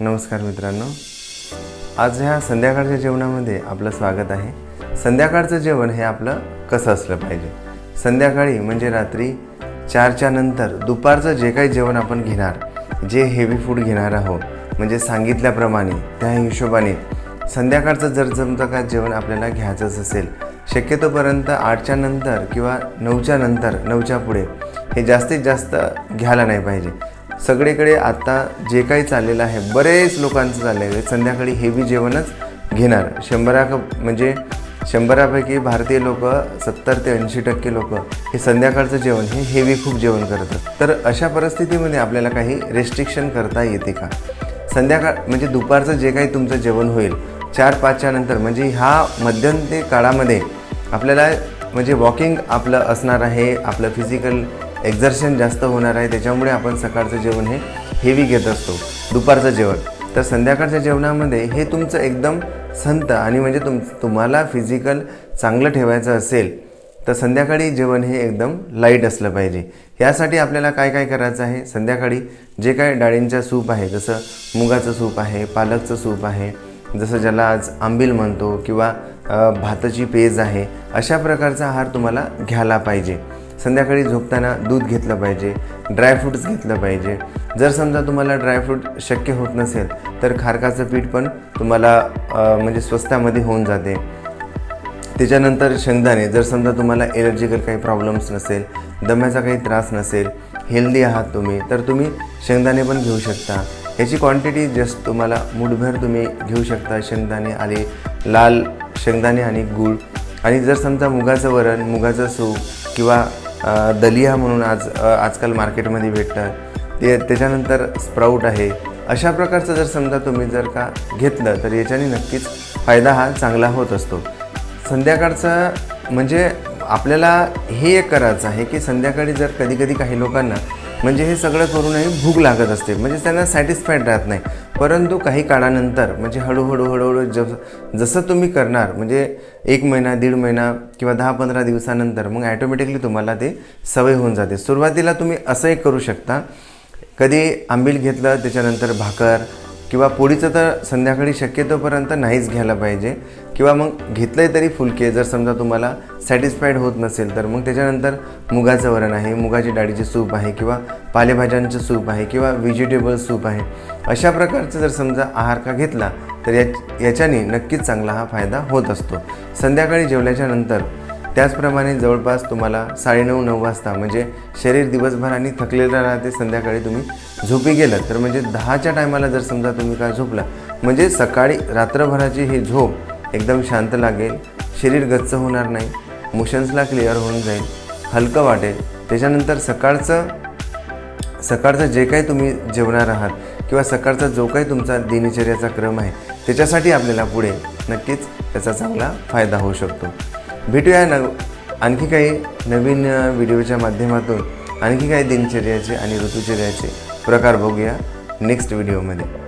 नमस्कार मित्रांनो. आज ह्या संध्याकाळच्या जेवणामध्ये आपलं स्वागत आहे. संध्याकाळचं जेवण हे आपलं कसं असलं पाहिजे? संध्याकाळी म्हणजे रात्री चारच्या नंतर दुपारचं जे काही जेवण आपण घेणार जे हेवी फूड घेणार आहोत म्हणजे सांगितल्याप्रमाणे त्या हिशोबाने संध्याकाळचं जर जमतं का जेवण आपल्याला घ्यायचंच असेल शक्यतोपर्यंत आठच्या नंतर किंवा नऊच्या नंतर नऊच्या पुढे हे जास्तीत जास्त घ्यायला नाही पाहिजे. सगळीकडे आता जे काही चाललेलं आहे बरेच लोकांचं चाललेलं आहे म्हणजे संध्याकाळी हेवी जेवणच घेणार. शंभरा म्हणजे शंभरापैकी भारतीय लोक सत्तर ते ऐंशी टक्के लोक हे संध्याकाळचं जेवण हे हेवी खूप जेवण करतात. तर अशा परिस्थितीमध्ये आपल्याला काही रेस्ट्रिक्शन करता येते का? संध्याकाळ म्हणजे दुपारचं जे काही तुमचं जेवण होईल चार पाचच्या नंतर म्हणजे ह्या मध्यंते काळामध्ये आपल्याला म्हणजे वॉकिंग आपलं असणार आहे आपलं फिजिकल एक्झर्शन जास्त होणार आहे त्याच्यामुळे आपण सकाळचं जेवण हे हेवी घेत असतो. दुपारचं जेवण. तर संध्याकाळच्या जेवणामध्ये हे तुमचं एकदम संत आणि म्हणजे तुम तुम्हाला फिजिकल चांगलं ठेवायचं असेल तर संध्याकाळी जेवण हे एकदम लाइट असलं पाहिजे. यासाठी आपल्याला काय काय करायचं आहे? संध्याकाळी जे काय डाळींचा सूप आहे जसं मुगाचं सूप आहे पालकचं सूप आहे जसं ज्याला आज आंबील म्हणतो किंवा भाताची पेज आहे अशा प्रकारचा आहार तुम्हाला घ्यायला पाहिजे. संध्याकाळी झोपताना दूध घेतलं पाहिजे ड्रायफ्रूट्स घेतलं पाहिजे. जर समजा तुम्हाला ड्रायफ्रूट शक्य होत नसेल तर खारकाचं पीठ पण तुम्हाला म्हणजे स्वस्तामध्ये होऊन जाते. त्याच्यानंतर शेंगदाणे जर समजा तुम्हाला एलर्जिकल काही प्रॉब्लेम्स नसेल दम्याचा काही त्रास नसेल हेल्दी आहात तुम्ही तर तुम्ही शेंगदाणे पण घेऊ शकता. याची क्वांटिटी जस्ट तुम्हाला मुठभर तुम्ही घेऊ शकता. शेंगदाणे आले लाल शेंगदाणे आणि गूळ. आणि जर समजा मुगाचं वरण मुगाचं सूप किंवा दलिया म्हणून आज आजकाल मार्केटमध्ये भेटतं ते त्याच्यानंतर स्प्राऊट आहे. अशा प्रकारचं जर समजा तुम्ही जर का घेतलं तर याच्याने नक्कीच फायदा हा चांगला होत असतो. संध्याकाळचं म्हणजे आपल्याला हे एक करायचं आहे की संध्याकाळी जर कधी कधी काही लोकांना म्हणजे हे सगळं करूनही भूक लागत असते. म्हणजे त्यांना सॅटिस्फाईड राहत नाही. परंतु काही काळानंतर म्हणजे हळूहळू हळूहळू जस जसं तुम्ही करणार म्हणजे एक महिना दीड महिना किंवा दहा पंधरा दिवसानंतर मग ॲटोमॅटिकली तुम्हाला ते सवय होऊन जाते. सुरुवातीला तुम्ही असंही करू शकता. कधी आंबील घेतलं त्याच्यानंतर भाकर किंवा पोळीचं तर संध्याकाळी शक्यतोपर्यंत नाहीच घ्यायला पाहिजे. किंवा मग घेतलंय तरी फुलके जर समजा तुम्हाला सॅटिस्फाईड होत नसेल तर मग त्याच्यानंतर मुगाचं वरण आहे मुगाची डाळीचे सूप आहे किंवा पालेभाज्यांचं सूप आहे किंवा व्हेजिटेबल सूप आहे. अशा प्रकारचं जर समजा आहार का घेतला तर या याच्याने नक्कीच चांगला हा फायदा होत असतो. संध्याकाळी जेवल्याच्या नंतर त्याचप्रमाणे जवळपास तुम्हाला साडेनऊ नऊ वाजता म्हणजे शरीर दिवसभर आणि थकलेलं राहते संध्याकाळी तुम्ही झोपी गेलं तर म्हणजे दहाच्या टायमाला जर समजा तुम्ही काय झोपला म्हणजे सकाळी रात्रभराची ही झोप एकदम शांत लागेल शरीर गच्च होणार नाही मोशन्सला क्लिअर होऊन जाईल हलकं वाटेल. त्याच्यानंतर सकाळचं सकाळचं जे काही तुम्ही जेवणार आहात किंवा सकाळचा जो काही तुमचा दिनचर्याचा क्रम आहे त्याच्यासाठी आपल्याला पुढे नक्कीच त्याचा चांगला फायदा होऊ शकतो. भेटूया न आणखी काही नवीन व्हिडिओच्या माध्यमातून आणखी काही दिनचर्याचे आणि ऋतुचर्याचे प्रकार बघूया नेक्स्ट व्हिडिओमध्ये